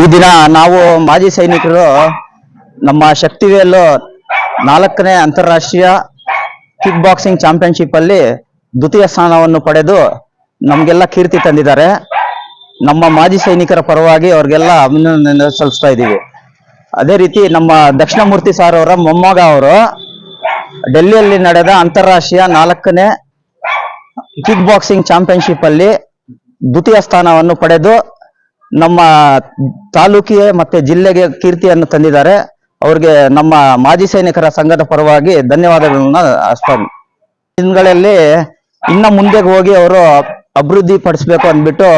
ಈ ದಿನ ನಾವು ಮಾಜಿ ಸೈನಿಕರು ನಮ್ಮ ಶಕ್ತಿವೇಲು ನಾಲ್ಕನೇ ಅಂತಾರಾಷ್ಟ್ರೀಯ ಕಿಕ್ ಬಾಕ್ಸಿಂಗ್ ಚಾಂಪಿಯನ್ಶಿಪ್ ಅಲ್ಲಿ ದ್ವಿತೀಯ ಸ್ಥಾನವನ್ನು ಪಡೆದು ನಮ್ಗೆಲ್ಲ ಕೀರ್ತಿ ತಂದಿದ್ದಾರೆ. ನಮ್ಮ ಮಾಜಿ ಸೈನಿಕರ ಪರವಾಗಿ ಅವ್ರಿಗೆಲ್ಲ ಅಭಿನಂದನೆ ಸಲ್ಲಿಸ್ತಾ ಇದ್ದೀವಿ. ಅದೇ ರೀತಿ ನಮ್ಮ ದಕ್ಷಿಣಮೂರ್ತಿ ಸಾರ್ ಅವರ ಮೊಮ್ಮಗ ಅವರು ಡೆಲ್ಲಿಯಲ್ಲಿ ನಡೆದ ಅಂತಾರಾಷ್ಟ್ರೀಯ ನಾಲ್ಕನೇ ಕಿಕ್ ಬಾಕ್ಸಿಂಗ್ ಚಾಂಪಿಯನ್ಶಿಪ್ ಅಲ್ಲಿ ದ್ವಿತೀಯ ಸ್ಥಾನವನ್ನು ಪಡೆದು ನಮ್ಮ ತಾಲೂಕಿಗೆ ಮತ್ತೆ ಜಿಲ್ಲೆಗೆ ಕೀರ್ತಿಯನ್ನು ತಂದಿದ್ದಾರೆ. ಅವ್ರಿಗೆ ನಮ್ಮ ಮಾಜಿ ಸೈನಿಕರ ಸಂಘದ ಪರವಾಗಿ ಧನ್ಯವಾದಗಳನ್ನ ಅರ್ಪಿಸ್ತೀನಿ. ದಿನಗಳಲ್ಲಿ ಇನ್ನ ಮುಂದೆ ಹೋಗಿ ಅವರು ಅಭಿವೃದ್ಧಿ ಪಡಿಸ್ಬೇಕು ಅಂದ್ಬಿಟ್ಟು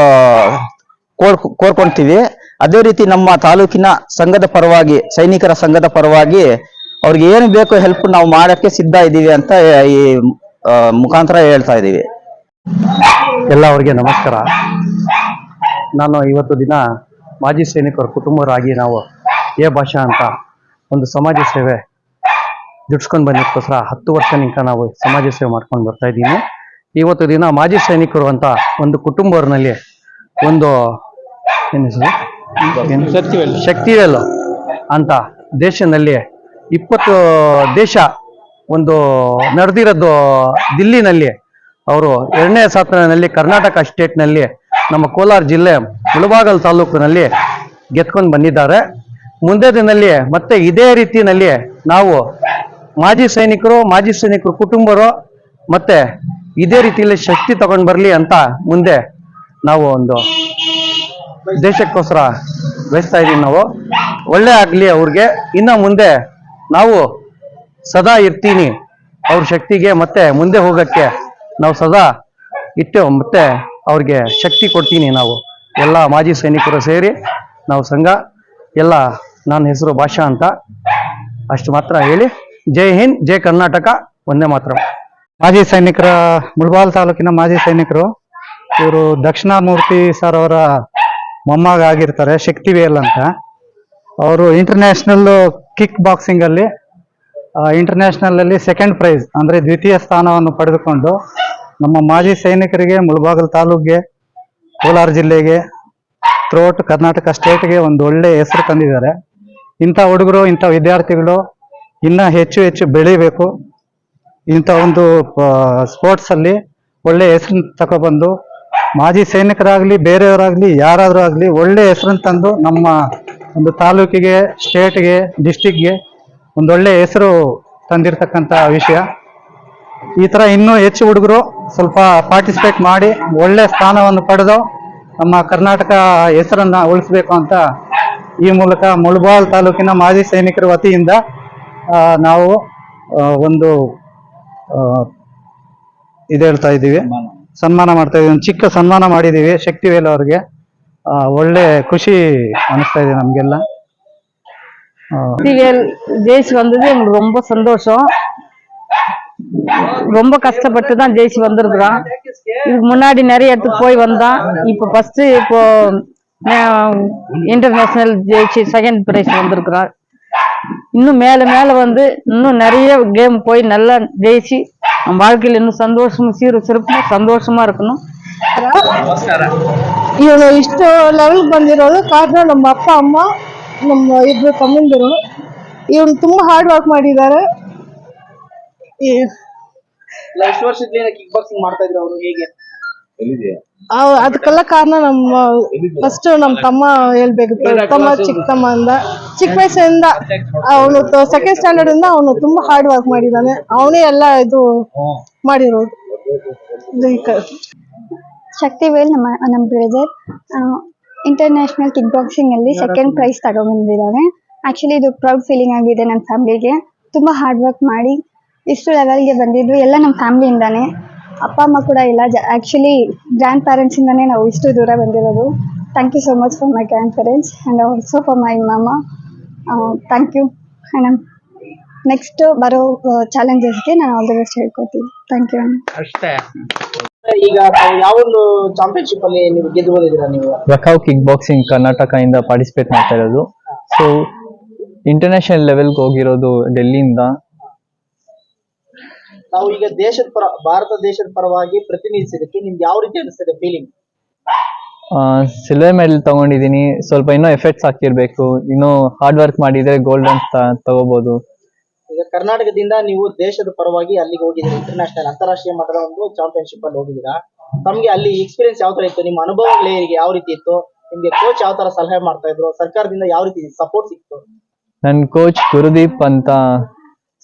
ಕೋರ್, ಕೋರ್ಕೊಂತೀವಿ. ಅದೇ ರೀತಿ ನಮ್ಮ ತಾಲೂಕಿನ ಸಂಘದ ಪರವಾಗಿ, ಸೈನಿಕರ ಸಂಘದ ಪರವಾಗಿ ಅವ್ರಿಗೆ ಏನು ಬೇಕು ಹೆಲ್ಪ್ ನಾವು ಮಾಡಕ್ಕೆ ಸಿದ್ಧ ಇದ್ದೀವಿ ಅಂತ ಈ ಮುಖಾಂತರ ಹೇಳ್ತಾ ಇದ್ದೀವಿ. ಎಲ್ಲ ಅವ್ರಿಗೆ ನಮಸ್ಕಾರ. ನಾನು ಇವತ್ತು ದಿನ ಮಾಜಿ ಸೈನಿಕರ ಕುಟುಂಬರಾಗಿ ನಾವು ಏ ಭಾಷಾ ಅಂತ ಒಂದು ಸಮಾಜ ಸೇವೆ ದುಡ್ಸ್ಕೊಂಡು ಬಂದಿದ್ದಕ್ಕೋಸ್ಕರ ಹತ್ತು ವರ್ಷನಿಂದ ನಾವು ಸಮಾಜ ಸೇವೆ ಮಾಡ್ಕೊಂಡು ಬರ್ತಾ ಇದ್ದೀನಿ. ಇವತ್ತು ದಿನ ಮಾಜಿ ಸೈನಿಕರು ಅಂತ ಒಂದು ಕುಟುಂಬವ್ರನಲ್ಲಿ ಒಂದು ಏನು? ಶಕ್ತಿವೇಲ್. ಅಂತ ದೇಶದಲ್ಲಿ ಇಪ್ಪತ್ತು ದೇಶ ಒಂದು ನಡೆದಿರೋದು ದಿಲ್ಲಿನಲ್ಲಿ. ಅವರು ಎರಡನೇ ಸಾತ್ರನಲ್ಲಿ ಕರ್ನಾಟಕ ಸ್ಟೇಟ್ನಲ್ಲಿ ನಮ್ಮ ಕೋಲಾರ ಜಿಲ್ಲೆ ಮುಳಬಾಗಲ್ ತಾಲೂಕಿನಲ್ಲಿ ಗೆದ್ಕೊಂಡು ಬಂದಿದ್ದಾರೆ. ಮುಂದೆ ದಿನದಲ್ಲಿ ಮತ್ತೆ ಇದೇ ರೀತಿಯಲ್ಲಿ ನಾವು ಮಾಜಿ ಸೈನಿಕರು ಮಾಜಿ ಸೈನಿಕರು ಕುಟುಂಬರು ಮತ್ತೆ ಇದೇ ರೀತಿಯಲ್ಲಿ ಶಕ್ತಿ ತಗೊಂಡ್ ಬರ್ಲಿ ಅಂತ ಮುಂದೆ ನಾವು ಒಂದು ದೇಶಕ್ಕೋಸ್ಕರ ಬಯಸ್ತಾ ಇದ್ದೀವಿ ನಾವು. ಒಳ್ಳೆ ಆಗ್ಲಿ ಅವ್ರಿಗೆ. ಇನ್ನ ಮುಂದೆ ನಾವು ಸದಾ ಇರ್ತೀನಿ. ಅವ್ರ ಶಕ್ತಿಗೆ ಮತ್ತೆ ಮುಂದೆ ಹೋಗಕ್ಕೆ ನಾವು ಸದಾ ಇಟ್ಟು ಮತ್ತೆ ಅವ್ರಿಗೆ ಶಕ್ತಿ ಕೊಡ್ತೀನಿ ನಾವು. ಎಲ್ಲ ಮಾಜಿ ಸೈನಿಕರು ಸೇರಿ ನಾವು ಸಂಘ, ಎಲ್ಲ ನನ್ನ ಹೆಸರು ಭಾಷಾ ಅಂತ ಅಷ್ಟು ಮಾತ್ರ ಹೇಳಿ. ಜೈ ಹಿಂದ್, ಜೈ ಕರ್ನಾಟಕ ಒಂದೇ ಮಾತ್ರ. ಮಾಜಿ ಸೈನಿಕರ, ಮುಳಬಾಲ್ ತಾಲೂಕಿನ ಮಾಜಿ ಸೈನಿಕರು, ಇವರು ದಕ್ಷಿಣಾಮೂರ್ತಿ ಸರ್ ಅವರ ಮೊಮ್ಮಗ ಆಗಿರ್ತಾರೆ, ಶಕ್ತಿವೇಲ್ ಅಂತ. ಅವರು ಇಂಟರ್ನ್ಯಾಷನಲ್ ಕಿಕ್ ಬಾಕ್ಸಿಂಗ್ ಅಲ್ಲಿ ಇಂಟರ್ನ್ಯಾಷನಲ್ ಅಲ್ಲಿ ಸೆಕೆಂಡ್ ಪ್ರೈಸ್ ಅಂದ್ರೆ ದ್ವಿತೀಯ ಸ್ಥಾನವನ್ನು ಪಡೆದುಕೊಂಡು ನಮ್ಮ ಮಾಜಿ ಸೈನಿಕರಿಗೆ, ಮುಳಬಾಗಲ್ ತಾಲೂಕಿಗೆ, ಕೋಲಾರ ಜಿಲ್ಲೆಗೆ, ಥ್ರೋಟ್ ಕರ್ನಾಟಕ ಸ್ಟೇಟ್ಗೆ ಒಂದು ಒಳ್ಳೆ ಹೆಸರು ತಂದಿದ್ದಾರೆ. ಇಂಥ ಹುಡುಗರು, ಇಂಥ ವಿದ್ಯಾರ್ಥಿಗಳು ಇನ್ನೂ ಹೆಚ್ಚು ಹೆಚ್ಚು ಬೆಳಿಬೇಕು. ಇಂಥ ಒಂದು ಸ್ಪೋರ್ಟ್ಸಲ್ಲಿ ಒಳ್ಳೆ ಹೆಸರನ್ನ ತಗೊಬಂದು ಮಾಜಿ ಸೈನಿಕರಾಗಲಿ, ಬೇರೆಯವರಾಗಲಿ, ಯಾರಾದರೂ ಆಗಲಿ ಒಳ್ಳೆ ಹೆಸರನ್ನು ತಂದು ನಮ್ಮ ಒಂದು ತಾಲೂಕಿಗೆ, ಸ್ಟೇಟ್ಗೆ ಡಿಸ್ಟಿಕ್ಗೆ ಒಂದೊಳ್ಳೆ ಹೆಸರು ತಂದಿರತಕ್ಕಂಥ ವಿಷಯ. ಈ ತರ ಇನ್ನೂ ಹೆಚ್ಚು ಹುಡುಗರು ಸ್ವಲ್ಪ ಪಾರ್ಟಿಸಿಪೇಟ್ ಮಾಡಿ ಒಳ್ಳೆ ಸ್ಥಾನವನ್ನು ಪಡೆದು ನಮ್ಮ ಕರ್ನಾಟಕ ಹೆಸರನ್ನ ಉಳಿಸ್ಬೇಕು ಅಂತ ಈ ಮೂಲಕ ಮುಳಬಾಲ್ ತಾಲೂಕಿನ ಮಾಜಿ ಸೈನಿಕರ ವತಿಯಿಂದ ಆ, ನಾವು ಆ, ಒಂದು ಆ, ಇದು ಹೇಳ್ತಾ ಇದ್ದೀವಿ ಸನ್ಮಾನ ಮಾಡ್ತಾ ಇದೀವಿ ಒಂದು ಚಿಕ್ಕ ಸನ್ಮಾನ ಮಾಡಿದೀವಿ ಶಕ್ತಿವೇಲ್ ಅವ್ರಿಗೆ ಆ, ಒಳ್ಳೆ ಖುಷಿ ಅನಿಸ್ತಾ ಇದೆ ನಮ್ಗೆಲ್ಲ ಆ, சக்திவேல் ஜெயிச்சு வந்தது எங்களுக்கு ரொம்ப சந்தோஷம் ரொம்ப கஷ்டப்பட்டு தான் ஜெயிச்சு வந்திருக்கிறோம் இதுக்கு முன்னாடி நிறைய இடத்துக்கு போய் வந்தான் இப்போ ஃபர்ஸ்ட் இப்போ இன்டர்நேஷனல் ஜெயிச்சு செகண்ட் பிரைஸ் வந்திருக்கிறோம் இன்னும் மேல மேல வந்து இன்னும் நிறைய கேம் போய் நல்லா ஜெயிச்சு நம்ம வாழ்க்கையில இன்னும் சந்தோஷமும் சீர சிறப்பும் சந்தோஷமா இருக்கணும் ಇವನು ಇಷ್ಟು ಲೆವೆಲ್ ಬಂದಿರೋದು ಕಾರಣ ನಮ್ಮ ಅಪ್ಪ ಅಮ್ಮ ನಮ್ಮ ಇಬ್ರು ತಮ್ಮಂದಿರು ಇವನು ತುಂಬಾ ಹಾರ್ಡ್ ವರ್ಕ್ ಮಾಡಿದ್ದಾರೆ ಈ- ಎಷ್ಟು ವರ್ಷದಿಂದ ಕಿಕ್ ಬಾಕ್ಸಿಂಗ್ ಮಾಡ್ತಾ ಇದ್ರು ಅವರು ಹೇಗೆ? ಅವ್- ಅದಕ್ಕೆಲ್ಲ ಕಾರಣ ನಮ್ಮ ಫಸ್ಟ್ ನಮ್ಮ ತಮ್ಮ ಹೇಳ್ಬೇಕು. ತಮ್ಮ ಚಿಕ್ಕ ತಮ್ಮ ಅಂದ. ಚಿಕ್ಕ ವಯಸ್ಸಿಂದ ಅವನು ಸೆಕೆಂಡ್ ಸ್ಟ್ಯಾಂಡರ್ಡ್ ಇಂದ ಅವನು ತುಂಬಾ ಹಾರ್ಡ್ ವರ್ಕ್ ಮಾಡಿದಾನೆ. ಅವನೇ ಎಲ್ಲ ಇದು ಮಾಡಿರೋದು. ಇದು ಈ ಕ- ಶಕ್ತಿವೇಲ್ ನಮ್ಮ ನಮ್ಮ ಬ್ರದರ್ ಇಂಟರ್ನ್ಯಾಷನಲ್ ಕಿಕ್ ಬಾಕ್ಸಿಂಗ್ ಅಲ್ಲಿ ಸೆಕೆಂಡ್ ಪ್ರೈಸ್ ತಗೊಬಂದಿದ್ದಾರೆ ಆಕ್ಚುಲಿ ಇದು ಪ್ರೌಡ್ ಫೀಲಿಂಗ್ ಆಗಿದೆ ನನ್ನ ಫ್ಯಾಮಿಲಿಗೆ ತುಂಬಾ ಹಾರ್ಡ್ ವರ್ಕ್ ಮಾಡಿ ಇಷ್ಟು ಲೆವೆಲ್ಗೆ ಬಂದಿದ್ದು ಎಲ್ಲ ನಮ್ಮ ಫ್ಯಾಮಿಲಿಯಿಂದಾನೆ ಅಪ್ಪ ಅಮ್ಮ ಕೂಡ ಇಲ್ಲ. ಆ್ಯಕ್ಚುಲಿ ಗ್ರ್ಯಾಂಡ್ ಪೇರೆಂಟ್ಸ್ ಇಂದಾನೆ ನಾವು ಇಷ್ಟು ದೂರ ಬಂದಿರೋದು. Thank you so much for my grandparents and also for my ಮಾಮ ಥ್ಯಾಂಕ್ ಯು ಆ್ಯಂಡ್ ನೆಕ್ಸ್ಟ್ ಬರೋ ಚಾಲೆಂಜಸ್ಗೆ ನಾನು ಆಲ್ ದಿ ಬೆಸ್ಟ್ ಹೇಳ್ಕೊತೀನಿ ಥ್ಯಾಂಕ್ ಯು ಅಷ್ಟೇ. ಈಗ ತಾವು ಯಾವೊಂದು ಚಾಂಪಿಯನ್ಶಿಪ್ ಅಲ್ಲಿ ನೀವು ಗೆದ್ದು ಬಂದಿದ್ದೀರಾ ನೀವು? ವಕಾವ್ ಕಿಕ್ ಬಾಕ್ಸಿಂಗ್ ಕರ್ನಾಟಕ ಇಂದ ಪಾರ್ಟಿಸಿಪೇಟ್ ಮಾಡ್ತಾ ಇರೋದು. ಸೊ ಇಂಟರ್ನ್ಯಾಷನಲ್ ಲೆವೆಲ್ಗೆ ಹೋಗಿರೋದು ಡೆಲ್ಲಿಯಿಂದ ನಾವು ಈಗ ದೇಶದ ಪರ ಭಾರತ ದೇಶದ ಪರವಾಗಿ ಪ್ರತಿನಿಧಿಸಿದಕ್ಕೆ ನಿಮ್ಗೆ ಯಾವ ರೀತಿ ಅನಿಸ್ತದೆ ಫೀಲಿಂಗ್ ಸಿಲ್ವರ್ ಮೆಡಲ್ ತಗೊಂಡಿದ್ದೀನಿ. ಸ್ವಲ್ಪ ಇನ್ನೂ ಎಫೆಕ್ಟ್ಸ್ ಹಾಕಿರ್ಬೇಕು ಇನ್ನೂ ಹಾರ್ಡ್ ವರ್ಕ್ ಮಾಡಿದ್ರೆ ಗೋಲ್ಡ್ ಅಂತ ತಗೋಬಹುದು ಈಗ ಕರ್ನಾಟಕದಿಂದ ನೀವು ದೇಶದ ಪರವಾಗಿ ಅಲ್ಲಿಗೆ ಹೋಗಿದ್ದೀರಿ? ಇಂಟರ್ನ್ಯಾಷನಲ್ ಅಂತಾರಾಷ್ಟ್ರೀಯ ಮಟ್ಟದ ಒಂದು ಚಾಂಪಿಯನ್ಶಿಪ್ ಅಲ್ಲಿ ಹೋಗಿದ್ದೀರಾ? ತಮ್ಗೆ ಅಲ್ಲಿ ಎಕ್ಸ್ಪೀರಿಯನ್ಸ್ ಯಾವ ತರ ಇತ್ತು? ನಿಮ್ಮ ಅನುಭವ ಪ್ಲೇಯರ್ಗೆ ಯಾವ ರೀತಿ ಇತ್ತು? ನಿಮ್ಗೆ ಕೋಚ್ ಯಾವ ತರ ಸಲಹೆ ಮಾಡ್ತಾ ಇದ್ರು? ಸರ್ಕಾರದಿಂದ ಯಾವ ರೀತಿ ಸಪೋರ್ಟ್ ಸಿಕ್ತು? ನನ್ನ ಕೋಚ್ ಗುರುದೀಪ್ ಅಂತ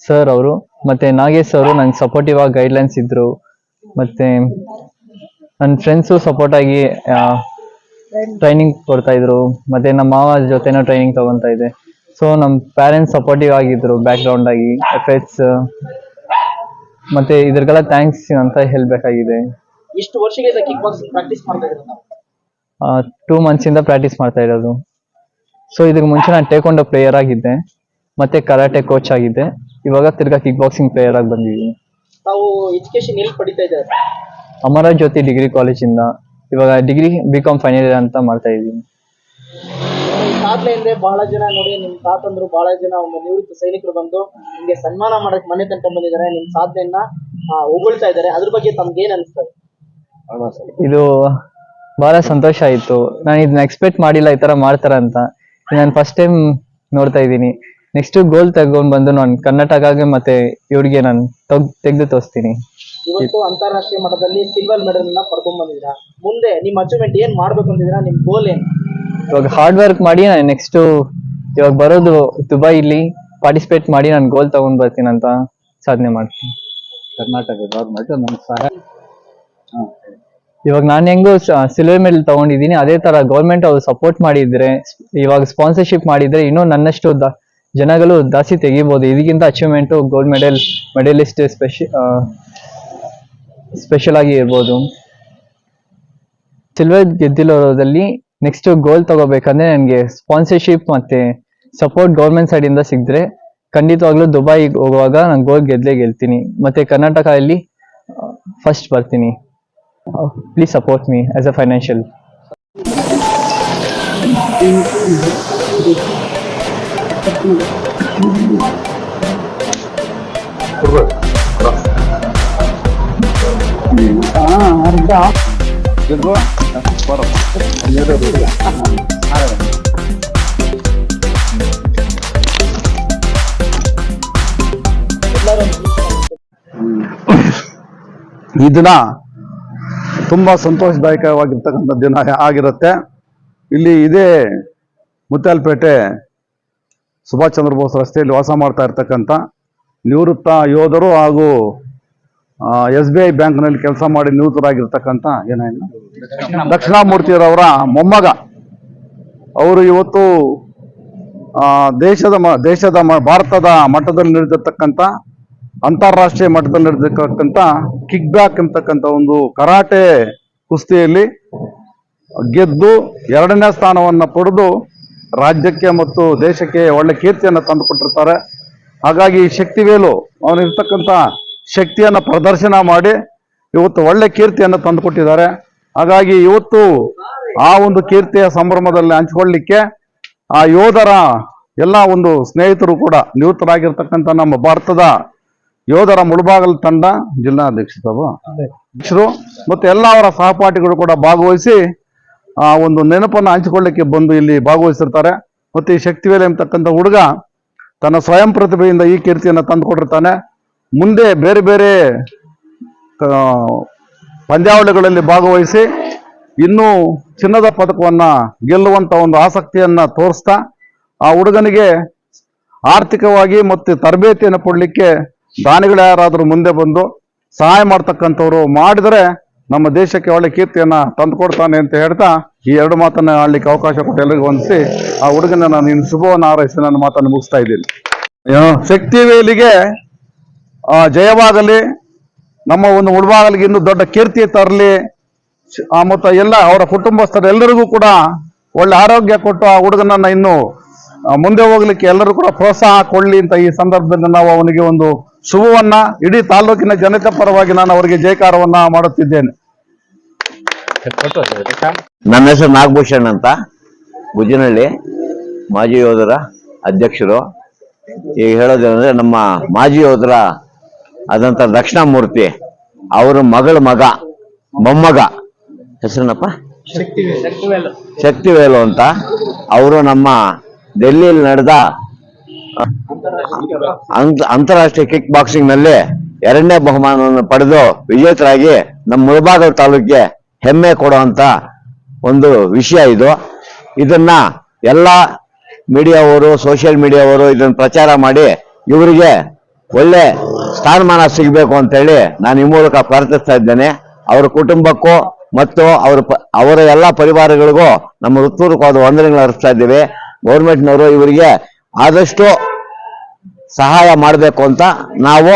ಸರ್ ಅವರು ಮತ್ತೆ ನಾಗೇಶ್ ಅವರು ನಂಗೆ ಸಪೋರ್ಟಿವ್ ಆಗಿ ಗೈಡ್ಲೈನ್ಸ್ ಇದ್ರು. ಮತ್ತೆ ನನ್ನ ಫ್ರೆಂಡ್ಸು ಸಪೋರ್ಟ್ ಆಗಿ ಟ್ರೈನಿಂಗ್ ಕೊಡ್ತಾ ಇದ್ರು. ಮತ್ತೆ ನಮ್ಮ ಮಾವ ಜೊತೆನೂ ಟ್ರೈನಿಂಗ್ ತಗೊಂತಾ ಇದ್ದೆ ಸೊ ನಮ್ಮ ಪ್ಯಾರೆಂಟ್ಸ್ ಸಪೋರ್ಟಿವ್ ಆಗಿದ್ರು ಬ್ಯಾಕ್ ಗ್ರೌಂಡ್ ಆಗಿ ಎಫೆಕ್ಟ್ಸ್ ಮತ್ತೆ ಇದ್ರಿಗೆಲ್ಲ ಥ್ಯಾಂಕ್ಸ್ ಅಂತ ಹೇಳ್ಬೇಕಾಗಿದೆ. ಇಷ್ಟು ವರ್ಷಗಳಿಂದ ಕಿಕ್ ಬಾಕ್ಸ್ ಪ್ರಾಕ್ಟೀಸ್ ಮಾಡ್ತಾ ಟೂ ಇಂದ ಪ್ರಾಕ್ಟೀಸ್ ಮಾಡ್ತಾ ಇರೋದು. ಸೊ ಇದಕ್ಕೆ ಮುಂಚೆ ನಾನು ಟೇಕೊಂಡ ಪ್ಲೇಯರ್ ಆಗಿದ್ದೆ. ಮತ್ತೆ ಕರಾಟೆ ಕೋಚ್ ಆಗಿದ್ದೆ. ಇವಾಗ ತಿರ್ಗಾ ಕಿಕ್ ಬಾಕ್ಸಿಂಗ್ ಪ್ಲೇಯರ್ ಆಗಿ ಬಂದಿದ್ದೀನಿ ತಾವು ಎಜುಕೇಶನ್ ಎಲ್ಲಿ ಪಡಿತಾ ಇದ್ದಾರೆ? ಅಮರ ಜ್ಯೋತಿ ಡಿಗ್ರಿ ಕಾಲೇಜಿಂದ ಇವಾಗ degree B com final year ಅಂತ ಮಾಡ್ತಾ ಇದ್ದೀನಿ. ಹಿಂದೆ ಬಹಳ ಜನ ನೋಡಿ ನಿಮ್ ತಾತಂದ್ರು ಬಹಳ ಜನ ಒಂದು ನಿವೃತ್ತ ಸೈನಿಕರು ಬಂದು ನಿಮ್ಗೆ ಸನ್ಮಾನ ಮಾಡಕ್ ಮನೆ ತನಕ ಬಂದಿದ್ದಾರೆ. ನಿಮ್ ಸಾಧನೆಯನ್ನ ಆ, ಹೊಗಳ್ತಾ ಇದ್ದಾರೆ. ಅದ್ರ ಬಗ್ಗೆ ತಮ್ಗೆ ಏನ್ ಅನಿಸ್ತದೆ ಇದು? ಬಹಳ ಸಂತೋಷ ಆಯ್ತು. ನಾನು ಇದನ್ನ ಎಕ್ಸ್ಪೆಕ್ಟ್ ಮಾಡಿಲ್ಲ ಈ ತರ ಮಾಡ್ತಾರ ಅಂತ ನಾನು ಫಸ್ಟ್ ಟೈಮ್ ನೋಡ್ತಾ ಇದ್ದೀನಿ. ನೆಕ್ಸ್ಟ್ ಗೋಲ್ ತಗೊಂಡ್ ಬಂದು ನಾನು ಕರ್ನಾಟಕಗೆ ಮತ್ತೆ ಇವ್ರಿಗೆ ನಾನು ತೆಗೆದು ತೋರಿಸ್ತೀನಿ. ಇವತ್ತು ಅಂತಾರಾಷ್ಟ್ರೀಯ ಮಟ್ಟದಲ್ಲಿ ಸಿಲ್ವರ್ ಮೆಡಲ್ನ ಪಡ್ಕೊಂಡ್ ಬಂದಿದ್ದೀರಾ ಮುಂದೆ ನಿಮ್ ಅಚೀವ್ಮೆಂಟ್ ಏನ್ ಮಾಡ್ಬೇಕು ಅಂತಿದ್ದೀರಾ ನಿಮ್ ಗೋಲ್ ಏನ್? ಇವಾಗ ಹಾರ್ಡ್ ವರ್ಕ್ ಮಾಡಿ ನಾನು ನೆಕ್ಸ್ಟ್ ಇವಾಗ ಬರೋದು ದುಬೈಲಿ ಪಾರ್ಟಿಸಿಪೇಟ್ ಮಾಡಿ ನಾನು ಗೋಲ್ ತಗೊಂಡ್ ಬರ್ತೀನಿ ಅಂತ ಸಾಧನೆ ಮಾಡ್ತೀನಿ. ಕರ್ನಾಟಕ ಗೌರ್ಮೆಂಟ್ ನಮ್ಗೆ ಸಹಾಯ. ಇವಾಗ ನಾನು ಹೆಂಗೋ ಸಿಲ್ವರ್ ಮೆಡಲ್ ತಗೊಂಡಿದ್ದೀನಿ. ಅದೇ ತರ ಗೌರ್ಮೆಂಟ್ ಅವ್ರು ಸಪೋರ್ಟ್ ಮಾಡಿದ್ರೆ ಇವಾಗ ಸ್ಪಾನ್ಸರ್ಶಿಪ್ ಮಾಡಿದ್ರೆ ಇನ್ನೂ ನನ್ನಷ್ಟು ಜನಗಳು ಜಾಸ್ತಿ ತೆಗಿಬೋದು. ಇದಕ್ಕಿಂತ achievement gold medal medalist special special ಆಗಿ ಇರ್ಬೋದು. ಸಿಲ್ವರ್ ಗೆದ್ದಿರೋದ್ರಲ್ಲಿ ನೆಕ್ಸ್ಟ್ ಗೋಲ್ ತಗೋಬೇಕಂದ್ರೆ ನನಗೆ ಸ್ಪಾನ್ಸರ್ಶಿಪ್ ಮತ್ತೆ ಸಪೋರ್ಟ್ ಗೌರ್ಮೆಂಟ್ ಸೈಡ್ ಇಂದ ಸಿಕ್ಕಿದ್ರೆ ಖಂಡಿತವಾಗ್ಲೂ ದುಬೈ ಹೋಗುವಾಗ ನಾನು ಗೋಲ್ ಗೆದ್ದೇ ಗೆಲ್ತೀನಿ. ಮತ್ತೆ ಕರ್ನಾಟಕದಲ್ಲಿ ಫಸ್ಟ್ ಬರ್ತೀನಿ. Please support me as a financial. ಈ ದಿನ ತುಂಬಾ ಸಂತೋಷದಾಯಕವಾಗಿರ್ತಕ್ಕಂಥ ದಿನ ಆಗಿರುತ್ತೆ. ಇಲ್ಲಿ ಇದೇ ಮುತ್ಯಾಲಪೇಟೆ ಸುಭಾಷ್ ಚಂದ್ರ ಬೋಸ್ ರಸ್ತೆಯಲ್ಲಿ ವಾಸ ಮಾಡ್ತಾ ಇರ್ತಕ್ಕಂಥ ನಿವೃತ್ತ ಯೋಧರು ಹಾಗೂ ಎಸ್ ಬಿ ಐ ಬ್ಯಾಂಕ್ನಲ್ಲಿ ಕೆಲಸ ಮಾಡಿ ನಿವೃತ್ತರಾಗಿರ್ತಕ್ಕಂಥ ಏನಾಯ್ತು ದಕ್ಷಿಣಾಮೂರ್ತಿಯವರವರ ಮೊಮ್ಮಗ. ಅವರು ಇವತ್ತು ದೇಶದ ದೇಶದ ಭಾರತದ ಮಟ್ಟದಲ್ಲಿ ನಡೆದಿರ್ತಕ್ಕಂಥ, ಅಂತಾರಾಷ್ಟ್ರೀಯ ಮಟ್ಟದಲ್ಲಿ ನಡೆದಿರ್ತಕ್ಕಂಥ ಕಿಕ್ ಬ್ಯಾಕ್ ಎಂಬತಕ್ಕಂಥ ಒಂದು ಕರಾಟೆ ಕುಸ್ತಿಯಲ್ಲಿ ಗೆದ್ದು ಎರಡನೇ ಸ್ಥಾನವನ್ನು ಪಡೆದು ರಾಜ್ಯಕ್ಕೆ ಮತ್ತು ದೇಶಕ್ಕೆ ಒಳ್ಳೆ ಕೀರ್ತಿಯನ್ನು ತಂದುಕೊಟ್ಟಿರ್ತಾರೆ. ಹಾಗಾಗಿ ಈ ಶಕ್ತಿವೇಲು ಅವನಿರ್ತಕ್ಕಂಥ ಶಕ್ತಿಯನ್ನು ಪ್ರದರ್ಶನ ಮಾಡಿ ಇವತ್ತು ಒಳ್ಳೆ ಕೀರ್ತಿಯನ್ನು ತಂದುಕೊಟ್ಟಿದ್ದಾರೆ. ಹಾಗಾಗಿ ಇವತ್ತು ಆ ಒಂದು ಕೀರ್ತಿಯ ಸಂಭ್ರಮದಲ್ಲಿ ಹಂಚಿಕೊಳ್ಳಿಕ್ಕೆ ಆ ಯೋಧರ ಎಲ್ಲ ಒಂದು ಸ್ನೇಹಿತರು ಕೂಡ ನಿವೃತ್ತರಾಗಿರ್ತಕ್ಕಂಥ ನಮ್ಮ ಭಾರತದ ಯೋಧರ ಮುಳುಬಾಗಲ್ ತಂಡ ಜಿಲ್ಲಾಧ್ಯಕ್ಷರು. ಮತ್ತು ಎಲ್ಲ ಅವರ ಸಹಪಾಠಿಗಳು ಕೂಡ ಭಾಗವಹಿಸಿ ಆ ಒಂದು ನೆನಪನ್ನು ಹಂಚಿಕೊಳ್ಳಕ್ಕೆ ಬಂದು ಇಲ್ಲಿ ಭಾಗವಹಿಸಿರ್ತಾರೆ. ಮತ್ತು ಈ ಶಕ್ತಿವೇಲೆ ಎಂಬತಕ್ಕಂಥ ಹುಡುಗ ತನ್ನ ಸ್ವಯಂ ಪ್ರತಿಭೆಯಿಂದ ಈ ಕೀರ್ತಿಯನ್ನು ತಂದುಕೊಟ್ಟಿರ್ತಾನೆ. ಮುಂದೆ ಬೇರೆ ಬೇರೆ ಪಂದ್ಯಾವಳಿಗಳಲ್ಲಿ ಭಾಗವಹಿಸಿ ಇನ್ನೂ ಚಿನ್ನದ ಪದಕವನ್ನ ಗೆಲ್ಲುವಂತ ಒಂದು ಆಸಕ್ತಿಯನ್ನ ತೋರಿಸ್ತಾ, ಆ ಹುಡುಗನಿಗೆ ಆರ್ಥಿಕವಾಗಿ ಮತ್ತು ತರಬೇತಿಯನ್ನು ಕೊಡಲಿಕ್ಕೆ ದಾನಿಗಳು ಯಾರಾದರೂ ಮುಂದೆ ಬಂದು ಸಹಾಯ ಮಾಡ್ತಕ್ಕಂಥವ್ರು ಮಾಡಿದರೆ ನಮ್ಮ ದೇಶಕ್ಕೆ ಒಳ್ಳೆ ಕೀರ್ತಿಯನ್ನ ತಂದುಕೊಡ್ತಾನೆ ಅಂತ ಹೇಳ್ತಾ ಈ ಎರಡು ಮಾತನ್ನ ಆಡ್ಲಿಕ್ಕೆ ಅವಕಾಶ ಕೊಟ್ಟು ಎಲ್ಲರಿಗೂ ಹೊಂದಿಸಿ ಆ ಹುಡುಗನ ನಾನು ಇನ್ನು ಶುಭವನ್ನು ಆರೈಸಿ ನನ್ನ ಮಾತನ್ನು ಮುಗಿಸ್ತಾ ಇದ್ದೀನಿ. ಶಕ್ತಿ ವೇಲಿಗೆ ಜಯವಾಗಲಿ. ನಮ್ಮ ಒಂದು ಉಳ್ಬಾಗಲಿಗೆ ಇನ್ನೂ ದೊಡ್ಡ ಕೀರ್ತಿ ತರಲಿ. ಮತ್ತು ಎಲ್ಲ ಅವರ ಕುಟುಂಬಸ್ಥರೆಲ್ಲರಿಗೂ ಕೂಡ ಒಳ್ಳೆ ಆರೋಗ್ಯ ಕೊಟ್ಟು ಆ ಹುಡುಗನನ್ನ ಇನ್ನು ಮುಂದೆ ಹೋಗ್ಲಿಕ್ಕೆ ಎಲ್ಲರೂ ಕೂಡ ಪ್ರೋತ್ಸಾಹ ಕೊಡ್ಲಿ ಅಂತ ಈ ಸಂದರ್ಭದಲ್ಲಿ ನಾವು ಅವನಿಗೆ ಒಂದು ಶುಭವನ್ನ ಇಡೀ ತಾಲೂಕಿನ ಜನತೆ ಪರವಾಗಿ ನಾನು ಅವರಿಗೆ ಜಯಕಾರವನ್ನ ಮಾಡುತ್ತಿದ್ದೇನೆ. ನನ್ನ ಹೆಸರು ನಾಗಭೂಷಣ್ ಅಂತ. ಗುಜನಹಳ್ಳಿ ಮಾಜಿ ಯೋಧರ ಅಧ್ಯಕ್ಷರು. ಈಗ ಹೇಳೋದೇನಂದ್ರೆ ನಮ್ಮ ಮಾಜಿ ಯೋಧರ ಆದಂತ ದಕ್ಷಿಣಾಮೂರ್ತಿ ಅವರ ಮಗಳ ಮಗ, ಮೊಮ್ಮಗ. ಹೆಸರೇನಪ್ಪ? ಶಕ್ತಿವೇಲು. ಅಂತ. ಅವರು ನಮ್ಮ ಡೆಲ್ಲಿಯಲ್ಲಿ ನಡೆದ ಅಂತಾರಾಷ್ಟ್ರೀಯ ಕಿಕ್ ಬಾಕ್ಸಿಂಗ್ನಲ್ಲಿ ಎರಡನೇ ಬಹುಮಾನವನ್ನು ಪಡೆದು ವಿಜೇತರಾಗಿ ನಮ್ಮ ಮುಳಬಾಗಲ್ ತಾಲೂಕಿಗೆ ಹೆಮ್ಮೆ ಕೊಡುವಂತ ಒಂದು ವಿಷಯ ಇದು. ಇದನ್ನ ಎಲ್ಲ ಮೀಡಿಯಾವರು ಸೋಷಿಯಲ್ ಮೀಡಿಯಾವರು ಇದನ್ನ ಪ್ರಚಾರ ಮಾಡಿ ಇವರಿಗೆ ಒಳ್ಳೆ ಸ್ಥಾನಮಾನ ಸಿಗಬೇಕು ಅಂತೇಳಿ ನಾನು ಈ ಮೂಲಕ ಪ್ರಾರ್ಥಿಸ್ತಾ ಇದ್ದೇನೆ. ಅವರ ಕುಟುಂಬಕ್ಕೂ ಮತ್ತು ಅವರ ಅವರ ಎಲ್ಲ ಪರಿವಾರಗಳಿಗೂ ನಮ್ಮ ಹೃತ್ಪೂರ್ವಕವಾದ ವಂದನೆಗಳು ಅರ್ಪಿಸ್ತಾ ಇದ್ದೇವೆ. ಗೌರ್ಮೆಂಟ್ನವರು ಇವರಿಗೆ ಆದಷ್ಟು ಸಹಾಯ ಮಾಡಬೇಕು ಅಂತ ನಾವು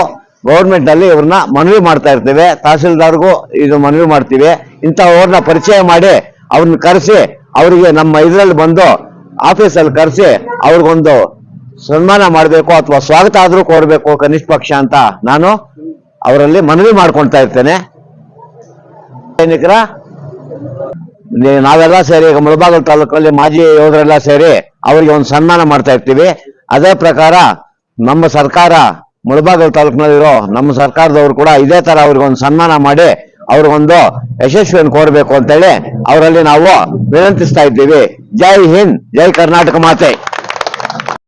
ಗೌರ್ಮೆಂಟ್ ಅಲ್ಲಿ ಇವ್ರನ್ನ ಮನವಿ ಮಾಡ್ತಾ ಇರ್ತೇವೆ. ತಹಸೀಲ್ದಾರ್ಗೂ ಇದು ಮನವಿ ಮಾಡ್ತೀವಿ. ಇಂಥವ್ರನ್ನ ಪರಿಚಯ ಮಾಡಿ ಅವ್ರನ್ನ ಕರೆಸಿ ಅವರಿಗೆ ನಮ್ಮ ಇದರಲ್ಲಿ ಬಂದು ಆಫೀಸಲ್ಲಿ ಕರೆಸಿ ಅವ್ರಿಗೊಂದು ಸನ್ಮಾನ ಮಾಡಬೇಕು ಅಥವಾ ಸ್ವಾಗತ ಆದ್ರೂ ಕೋರಬೇಕು ಕನಿಷ್ಠ ಪಕ್ಷ ಅಂತ ನಾನು ಅವರಲ್ಲಿ ಮನವಿ ಮಾಡ್ಕೊಳ್ತಾ ಇರ್ತೇನೆ. ಸೈನಿಕರ ನಾವೆಲ್ಲ ಸೇರಿ ಈಗ ಮುಳಬಾಗಲ್ ತಾಲೂಕಲ್ಲಿ ಮಾಜಿ ಯೋಧರೆಲ್ಲ ಸೇರಿ ಅವರಿಗೆ ಒಂದು ಸನ್ಮಾನ ಮಾಡ್ತಾ ಇರ್ತೀವಿ. ಅದೇ ಪ್ರಕಾರ ನಮ್ಮ ಸರ್ಕಾರ ಮುಳಬಾಗಲ್ ತಾಲೂಕಿನಲ್ಲಿರೋ ನಮ್ಮ ಸರ್ಕಾರದವರು ಕೂಡ ಇದೇ ತರ ಅವ್ರಿಗೊಂದು ಸನ್ಮಾನ ಮಾಡಿ ಅವ್ರಿಗೊಂದು ಯಶಸ್ವಿಯನ್ನು ಕೋರಬೇಕು ಅಂತೇಳಿ ಅವರಲ್ಲಿ ನಾವು ವಿನಂತಿಸ್ತಾ ಇದ್ದೀವಿ. ಜೈ ಹಿಂದ್, ಜೈ ಕರ್ನಾಟಕ ಮಾತೆ.